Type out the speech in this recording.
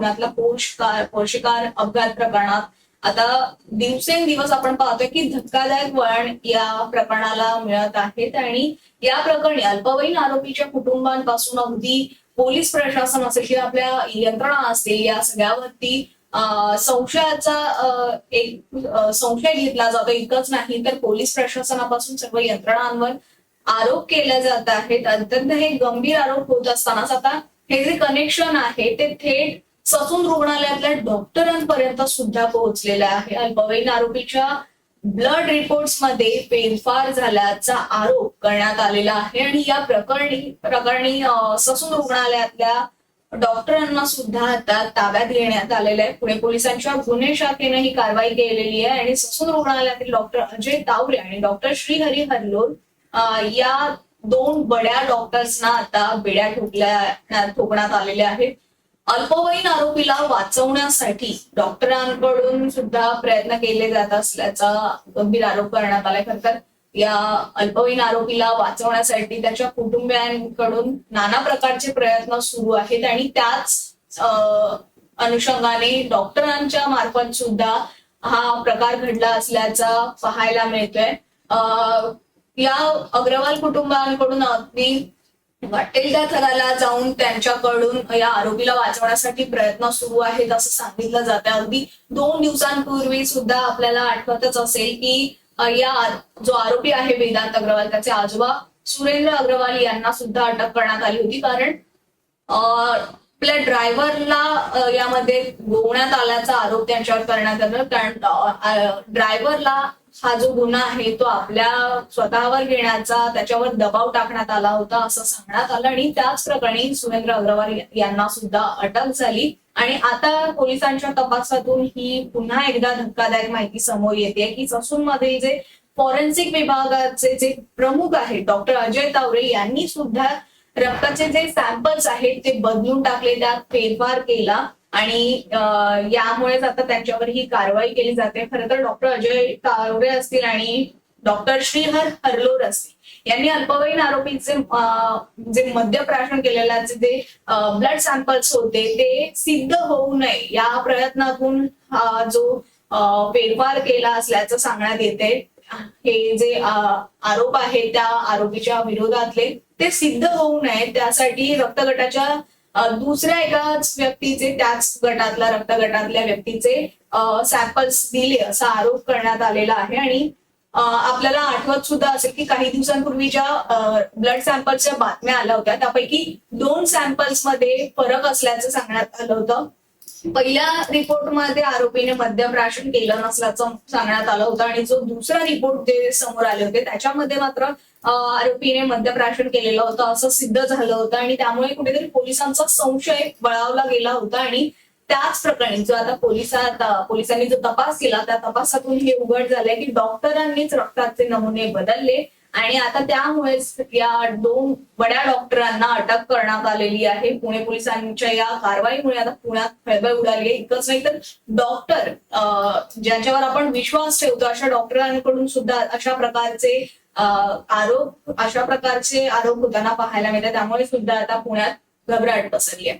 पुण्यातला पोषकार पोषकार अपघात प्रकरणात. आता दिवसेंदिवस आपण पाहतोय की धक्कादायक वळण या प्रकरणाला मिळत आहेत आणि या प्रकरणी अल्पवयीन आरोपीच्या कुटुंबांपासून अगदी पोलीस प्रशासन असेल किंवा आपल्या यंत्रणा असतील या सगळ्यावरती संशयाचा एक संशय घेतला जातो. इतकंच नाही तर पोलीस प्रशासनापासून सर्व यंत्रणांवर आरोप केले जात आहेत. अत्यंत हे गंभीर आरोप होत असतानाच आता हे जे कनेक्शन आहे ते थेट ससून रुग्णालयातल्या डॉक्टरांपर्यंत सुद्धा पोहोचलेला आहे. अल्पवयीन आरोपीच्या ब्लड रिपोर्ट्समध्ये फेरफार झाल्याचा आरोप करण्यात आलेला आहे आणि या प्रकरणी प्रकरणी ससून रुग्णालयातल्या डॉक्टरांना सुद्धा आता ताब्यात घेण्यात आलेलं आहे. पुणे पोलिसांच्या गुन्हे शाखेने ही कारवाई केलेली आहे आणि ससून रुग्णालयातील डॉक्टर अजय तावरे आणि डॉक्टर श्रीहरी हरलोल या दोन बड्या डॉक्टर्सना आता बेड्या ठोकल्या ठोकण्यात आलेल्या आहेत. अल्पवयीन आरोपीला वाचवण्यासाठी डॉक्टरांकडून सुद्धा प्रयत्न केले जात असल्याचा गंभीर आरोप करण्यात आलाय. खर तर या अल्पवयीन आरोपीला वाचवण्यासाठी त्याच्या कुटुंबियांकडून नाना प्रकारचे प्रयत्न सुरू आहेत आणि त्याच अनुषंगाने डॉक्टरांच्या मार्फत सुद्धा हा प्रकार घडला असल्याचा पाहायला मिळतोय. या अग्रवाल कुटुंबांकडून अगदी वाटेल त्या थराला जाऊन त्यांच्याकडून या आरोपीला वाचवण्यासाठी प्रयत्न सुरू आहेत असं सांगितलं जातं. अगदी दोन दिवसांपूर्वी सुद्धा आपल्याला आठवतच असेल की या जो आरोपी आहे वेदांत अग्रवाल त्याचे आजोबा सुरेंद्र अग्रवाल यांना सुद्धा अटक करण्यात आली होती. कारण आपल्या ड्रायव्हरला यामध्ये गोवण्यात आल्याचा आरोप त्यांच्यावर करण्यात आला. कारण ड्रायव्हरला हा जो गुन्हा आहे तो आपल्या स्वतःवर घेण्याचा त्याच्यावर दबाव टाकण्यात आला होता असं सांगण्यात आलं. आणि त्याच प्रकरणी सुरेंद्र अग्रवाल यांना सुद्धा अटक झाली. आणि आता पोलिसांच्या तपासातून ही पुन्हा एकदा धक्कादायक माहिती समोर येते की ससूनमध्ये जे फॉरेन्सिक विभागाचे जे प्रमुख आहेत डॉक्टर अजय तावरे यांनी सुद्धा रक्ताचे जे सॅम्पल्स आहेत ते बदलून टाकले त्यात फेरफार केला आणि यामुळेच आता त्यांच्यावर ही कारवाई केली जाते. खरं तर डॉक्टर अजय कावरे असतील आणि डॉक्टर श्रीहर हरलोर असतील यांनी अल्पवयीन आरोपीचे जे मद्यप्राशन केलेल्याचे जे ब्लड सॅम्पल्स होते ते सिद्ध होऊ नये या प्रयत्नातून जो फेरफार केला असल्याचं सांगण्यात येते. हे जे आरोप आहेत त्या आरोपीच्या विरोधातले ते सिद्ध होऊ नये त्यासाठी रक्तगटाच्या दुसऱ्या एकाच व्यक्तीचे त्याच गटातल्या रक्तगटातल्या व्यक्तीचे सॅम्पल्स दिले असा आरोप करण्यात आलेला आहे. आणि आपल्याला आठवत सुद्धा असेल की काही दिवसांपूर्वी ज्या ब्लड सॅम्पल्सच्या बातम्या आल्या होत्या. त्यापैकी दोन सॅम्पल्समध्ये फरक असल्याचं सांगण्यात आलं होतं. पहिल्या रिपोर्टमध्ये आरोपीने मद्यप्राशन केलं नसल्याचं सांगण्यात आलं होतं आणि जो दुसरा रिपोर्ट जे समोर आले होते त्याच्यामध्ये मात्र आरोपीने आरोपीने मद्यप्राशन केलेलं होतं असं सिद्ध झालं होतं आणि त्यामुळे कुठेतरी पोलिसांचा संशय बळावला गेला होता आणि त्याच प्रकरणी जो आता पोलिसात पोलिसांनी जो तपास केला त्या तपासातून हे उघड झालंय की डॉक्टरांनीच रक्ताचे नमुने बदलले. आणि आता त्यामुळेच या दोन बड्या डॉक्टरांना अटक करण्यात आलेली आहे. पुणे पोलिसांच्या या कारवाईमुळे आता पुण्यात खळबळ उडाली आहे. इतकंच नाही तर डॉक्टर ज्यांच्यावर आपण विश्वास ठेवतो अशा डॉक्टरांकडून सुद्धा अशा प्रकारचे आरोप अशा प्रकारचे आरोप होताना पाहायला मिळतात. त्यामुळे सुद्धा आता पुण्यात घबराट पसरली आहे.